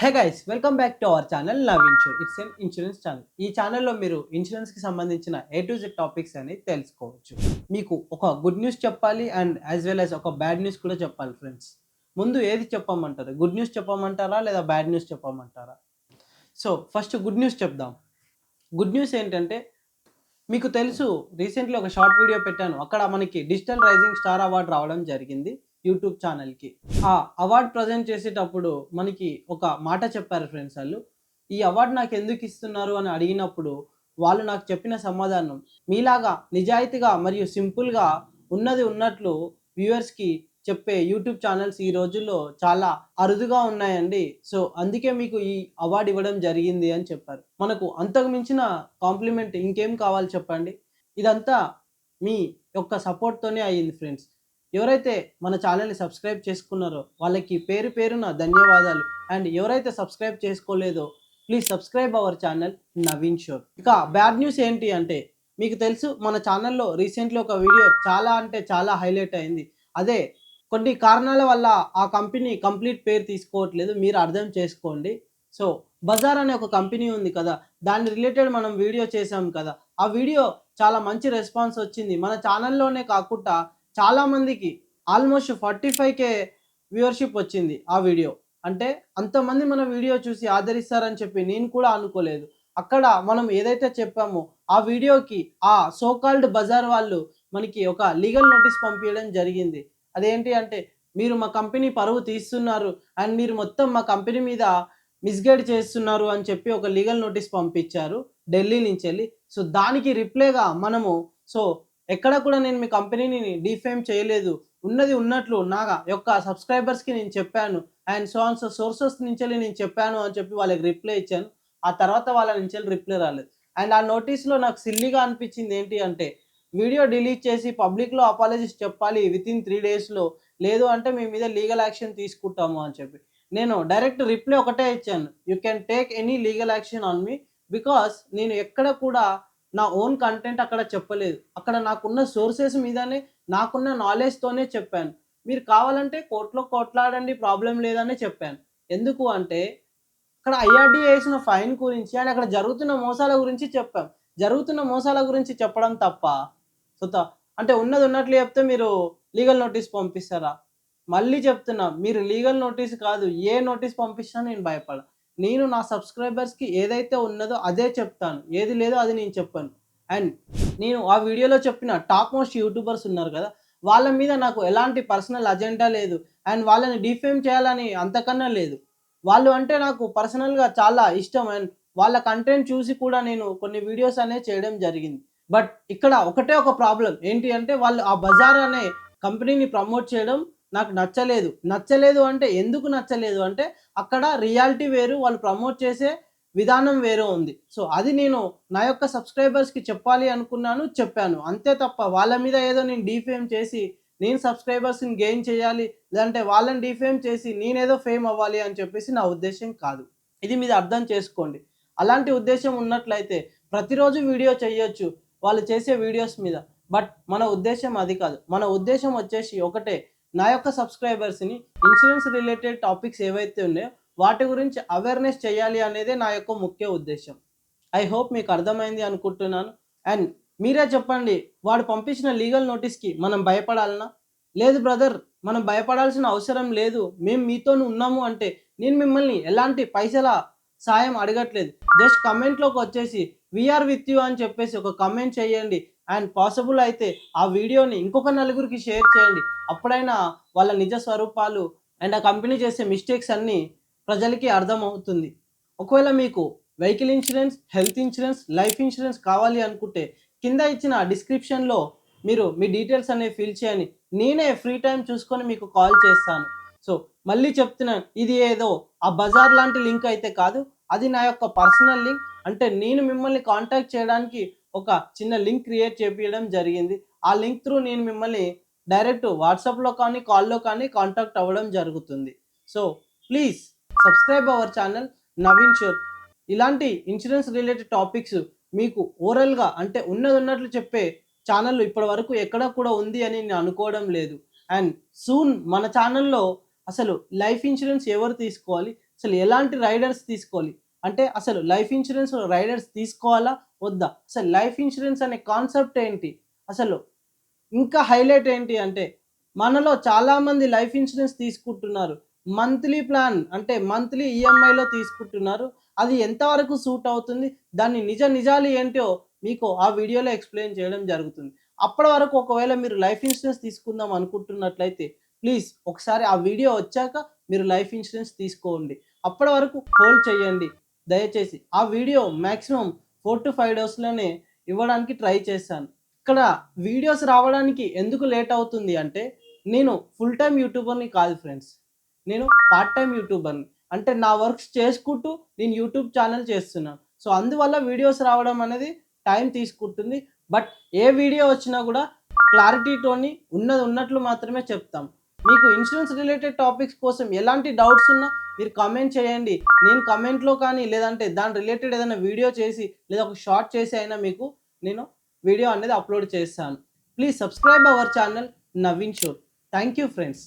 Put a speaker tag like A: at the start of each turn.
A: Hey guys welcome back to our channel love insure it's an insurance channel ఈ ఛానల్లో మీరు ఇన్సూరెన్స్కి సంబంధించిన A to Z topics అనేది తెలుసుకోవచ్చు. మీకు ఒక గుడ్ న్యూస్ చెప్పాలి అండ్ యాజ్ వెల్ యాజ్ ఒక బ్యాడ్ న్యూస్ కూడా చెప్పాలి ఫ్రెండ్స్ ముందు ఏది చెప్పమంటారు? గుడ్ న్యూస్ చెప్పమంటారా లేదా బ్యాడ్ న్యూస్ చెప్పమంటారా? సో ఫస్ట్ గుడ్ న్యూస్ చెప్దాం. గుడ్ న్యూస్ ఏంటంటే మీకు తెలుసు రీసెంట్లీ ఒక షార్ట్ వీడియో పెట్టాను. అక్కడ మనకి డిజిటల్ రైజింగ్ స్టార్ అవార్డు రావడం జరిగింది. యూట్యూబ్ ఛానల్కి. ఆ అవార్డ్ ప్రజెంట్ చేసేటప్పుడు మనకి ఒక మాట చెప్పారు ఫ్రెండ్స్ వాళ్ళు. ఈ అవార్డు నాకు ఎందుకు ఇస్తున్నారు అని అడిగినప్పుడు వాళ్ళు నాకు చెప్పిన సమాధానం మీలాగా నిజాయితీగా మరియు సింపుల్గా ఉన్నది ఉన్నట్లు వ్యూవర్స్కి చెప్పే యూట్యూబ్ ఛానల్స్ ఈ రోజుల్లో చాలా అరుదుగా ఉన్నాయండి. సో అందుకే మీకు ఈ అవార్డు ఇవ్వడం జరిగింది అని చెప్పారు. మనకు అంతకు మించిన కాంప్లిమెంట్ ఇంకేం కావాలి చెప్పండి? ఇదంతా మీ యొక్క సపోర్ట్తోనే అయ్యింది ఫ్రెండ్స్. ఎవరైతే మన ఛానల్ని సబ్స్క్రైబ్ చేసుకున్నారో వాళ్ళకి పేరు పేరున ధన్యవాదాలు. అండ్ ఎవరైతే subscribe చేసుకోలేదో please subscribe our channel Naveen Shore ఇక బ్యాడ్ న్యూస్ ఏంటి అంటే మీకు తెలుసు మన ఛానల్లో రీసెంట్లీ ఒక వీడియో చాలా అంటే చాలా హైలైట్ అయింది. అదే కొన్ని కారణాల వల్ల ఆ కంపెనీ కంప్లీట్ పేరు తీసుకోవట్లేదు మీరు అర్థం చేసుకోండి. సో బజార్ అనే ఒక కంపెనీ ఉంది కదా దాని రిలేటెడ్ మనం వీడియో చేసాం కదా. ఆ వీడియో చాలా మంచి రెస్పాన్స్ వచ్చింది. మన ఛానల్లోనే కాకుండా చాలా మందికి almost forty five K viewership వచ్చింది ఆ వీడియో. అంటే అంతమంది మన వీడియో చూసి ఆదరిస్తారని చెప్పి నేను కూడా అనుకోలేదు. అక్కడ మనం ఏదైతే చెప్పామో ఆ వీడియోకి ఆ సోకాల్డ్ బజార్ వాళ్ళు మనకి ఒక లీగల్ నోటీస్ పంపించడం జరిగింది. అదేంటి అంటే మీరు మా కంపెనీ పరువు తీస్తున్నారు అండ్ మీరు మొత్తం మా కంపెనీ మీద మిస్గైడ్ చేస్తున్నారు అని చెప్పి ఒక లీగల్ నోటీస్ పంపించారు ఢిల్లీ నుంచి వెళ్ళి. సో దానికి రిప్లైగా మనము సో ఎక్కడ కూడా నేను మీ కంపెనీని డిఫేమ్ చేయలేదు. ఉన్నది ఉన్నట్లు నా యొక్క సబ్స్క్రైబర్స్కి నేను చెప్పాను. And so on so sources నుంచి నేను చెప్పాను అని చెప్పి వాళ్ళకి రిప్లై ఇచ్చాను. ఆ తర్వాత వాళ్ళ నుంచి రిప్లై రాలేదు. అండ్ ఆ నోటీస్లో నాకు సిల్లీగా అనిపించింది ఏంటి అంటే వీడియో డిలీట్ చేసి పబ్లిక్లో అపాలజీస్ చెప్పాలి విత్ ఇన్ త్రీ డేస్లో లేదు అంటే మీ మీద లీగల్ యాక్షన్ తీసుకుంటాము అని చెప్పి. నేను డైరెక్ట్ రిప్లై ఒకటే ఇచ్చాను. You can take any legal action on me because నేను ఎక్కడ కూడా నా ఓన్ కంటెంట్ అక్కడ చెప్పలేదు. అక్కడ నాకున్న సోర్సెస్ మీదనే నాకున్న నాలెడ్జ్తోనే చెప్పాను. మీరు కావాలంటే కోర్టులో కొట్లాడండి ప్రాబ్లం లేదనే చెప్పాను. ఎందుకు అంటే అక్కడ ఐఆర్డీ వేసిన ఫైన్ గురించి అండ్ అక్కడ జరుగుతున్న మోసాల గురించి చెప్పాం. జరుగుతున్న మోసాల గురించి చెప్పడం తప్ప సో అంటే ఉన్నది ఉన్నట్లు చెప్తే మీరు లీగల్ నోటీస్ పంపిస్తారా? మళ్ళీ చెప్తున్నా మీరు లీగల్ నోటీస్ కాదు ఏ నోటీస్ పంపిస్తున్నా నేను భయపడ నేను నా సబ్స్క్రైబర్స్కి ఏదైతే ఉన్నదో అదే చెప్తాను. ఏది లేదో అది నేను చెప్పాను. అండ్ నేను ఆ వీడియోలో చెప్పిన టాప్ మోస్ట్ యూట్యూబర్స్ ఉన్నారు కదా వాళ్ళ మీద నాకు ఎలాంటి పర్సనల్ అజెండా లేదు. అండ్ వాళ్ళని డిఫేమ్ చేయాలని అంతకన్నా లేదు. వాళ్ళు అంటే నాకు పర్సనల్గా చాలా ఇష్టం. అండ్ వాళ్ళ కంటెంట్ చూసి కూడా నేను కొన్ని వీడియోస్ అనేవి చేయడం జరిగింది. బట్ ఇక్కడ ఒకటే ఒక ప్రాబ్లం. ఏంటి అంటే వాళ్ళు ఆ బజార్ అనే కంపెనీని ప్రమోట్ చేయడం నాకు నచ్చలేదు. నచ్చలేదు అంటే ఎందుకు నచ్చలేదు అంటే అక్కడ రియాలిటీ వేరు వాళ్ళు ప్రమోట్ చేసే విధానం వేరే ఉంది. సో అది నేను నా యొక్క సబ్స్క్రైబర్స్కి చెప్పాలి అనుకున్నాను చెప్పాను. అంతే తప్ప వాళ్ళ మీద ఏదో నేను డీఫేమ్ చేసి నేను సబ్స్క్రైబర్స్ని గెయిన్ చేయాలి లేదంటే వాళ్ళని డీఫేమ్ చేసి నేనేదో ఫేమ్ అవ్వాలి అని చెప్పేసి నా ఉద్దేశం కాదు. ఇది మీరు అర్థం చేసుకోండి. అలాంటి ఉద్దేశం ఉన్నట్లయితే ప్రతిరోజు వీడియో చేయొచ్చు వాళ్ళు చేసే వీడియోస్ మీద. బట్ మన ఉద్దేశం అది కాదు. మన ఉద్దేశం వచ్చేసి ఒకటే నా యొక్క సబ్స్క్రైబర్స్ని ఇన్సూరెన్స్ రిలేటెడ్ టాపిక్స్ ఏవైతే ఉన్నాయో వాటి గురించి అవేర్నెస్ చేయాలి అనేదే నా యొక్క ముఖ్య ఉద్దేశం. ఐ హోప్ మీకు అర్థమైంది అనుకుంటున్నాను. అండ్ మీరే చెప్పండి వాడు పంపించిన లీగల్ నోటీస్కి మనం భయపడాలనా? లేదు బ్రదర్ మనం భయపడాల్సిన అవసరం లేదు. మేము మీతో ఉన్నాము అంటే నేను మిమ్మల్ని ఎలాంటి పైసల సాయం అడగట్లేదు. జస్ట్ కమెంట్లోకి వచ్చేసి వీఆర్ విత్ యూ అని చెప్పేసి ఒక కమెంట్ చేయండి. అండ్ పాసిబుల్ అయితే ఆ వీడియోని ఇంకొక నలుగురికి షేర్ చేయండి. అప్పుడైనా వాళ్ళ నిజ స్వరూపాలు అండ్ ఆ కంపెనీ చేసే మిస్టేక్స్ అన్నీ ప్రజలకి అర్థమవుతుంది. ఒకవేళ మీకు vehicle insurance health insurance life insurance కావాలి అనుకుంటే కింద ఇచ్చిన డిస్క్రిప్షన్లో మీరు మీ డీటెయిల్స్ అనేవి ఫిల్ చేయని నేనే ఫ్రీ టైం చూసుకొని మీకు కాల్ చేస్తాను. సో మళ్ళీ చెప్తున్నాను ఇది ఏదో ఆ బజార్ లాంటి లింక్ అయితే కాదు. అది నా యొక్క పర్సనల్ లింక్ అంటే నేను మిమ్మల్ని కాంటాక్ట్ చేయడానికి ఒక చిన్న లింక్ క్రియేట్ చేపించడం జరిగింది. ఆ లింక్ త్రూ నేను మిమ్మల్ని డైరెక్ట్ వాట్సాప్లో కానీ కాల్లో కానీ కాంటాక్ట్ అవ్వడం జరుగుతుంది. So please subscribe our channel Naveen Shore. ఇలాంటి ఇన్సూరెన్స్ రిలేటెడ్ టాపిక్స్ మీకు ఓరల్గా అంటే ఉన్నది ఉన్నట్లు చెప్పే ఛానల్ ఇప్పటి వరకు ఎక్కడ కూడా ఉంది అని నేను అనుకోవడం లేదు. అండ్ సూన్ మన ఛానల్లో అసలు లైఫ్ ఇన్సూరెన్స్ ఎవరు తీసుకోవాలి? అసలు ఎలాంటి రైడర్స్ తీసుకోవాలి? అంటే అసలు లైఫ్ ఇన్సూరెన్స్ రైడర్స్ తీసుకోవాలా? వద్దా? అసలు లైఫ్ ఇన్సూరెన్స్ అనే కాన్సెప్ట్ ఏంటి? అసలు ఇంకా హైలైట్ ఏంటి అంటే మనలో చాలామంది లైఫ్ ఇన్సూరెన్స్ తీసుకుంటున్నారు. మంత్లీ ప్లాన్ అంటే మంత్లీ ఈఎంఐలో తీసుకుంటున్నారు. అది ఎంతవరకు సూట్ అవుతుంది? దాన్ని నిజ నిజాలు ఏంటో మీకు ఆ వీడియోలో ఎక్స్ప్లెయిన్ చేయడం జరుగుతుంది. అప్పటి వరకు ఒకవేళ మీరు లైఫ్ ఇన్సూరెన్స్ తీసుకుందాం అనుకుంటున్నట్లయితే ప్లీజ్ ఒకసారి ఆ వీడియో వచ్చాక మీరు లైఫ్ ఇన్సూరెన్స్ తీసుకోండి. అప్పటి వరకు హోల్డ్ చేయండి. దయచేసి ఆ video maximum four to five డేస్లోనే ఇవ్వడానికి ట్రై చేశాను. ఇక్కడ వీడియోస్ రావడానికి ఎందుకు లేట్ అవుతుంది అంటే నేను ఫుల్ టైం యూట్యూబర్ని కాదు ఫ్రెండ్స్ నేను పార్ట్ టైం యూట్యూబర్ని అంటే నా వర్క్స్ చేసుకుంటూ నేను యూట్యూబ్ ఛానల్ చేస్తున్నాను. సో అందువల్ల వీడియోస్ రావడం అనేది టైం తీసుకుంటుంది. బట్ ఏ వీడియో వచ్చినా కూడా క్లారిటీతోని ఉన్నది ఉన్నట్లు మాత్రమే చెప్తాం. మీకు ఇన్సూరెన్స్ రిలేటెడ్ టాపిక్స్ కోసం ఎలాంటి డౌట్స్ ఉన్నా మీరు కమెంట్ చేయండి. నేను కమెంట్లో కానీ లేదంటే దాని రిలేటెడ్ ఏదైనా వీడియో చేసి లేదా ఒక షార్ట్ చేసి అయినా మీకు నేను వీడియో అనేది అప్లోడ్ చేస్తాను. Please subscribe our channel Naveen Shore thank you friends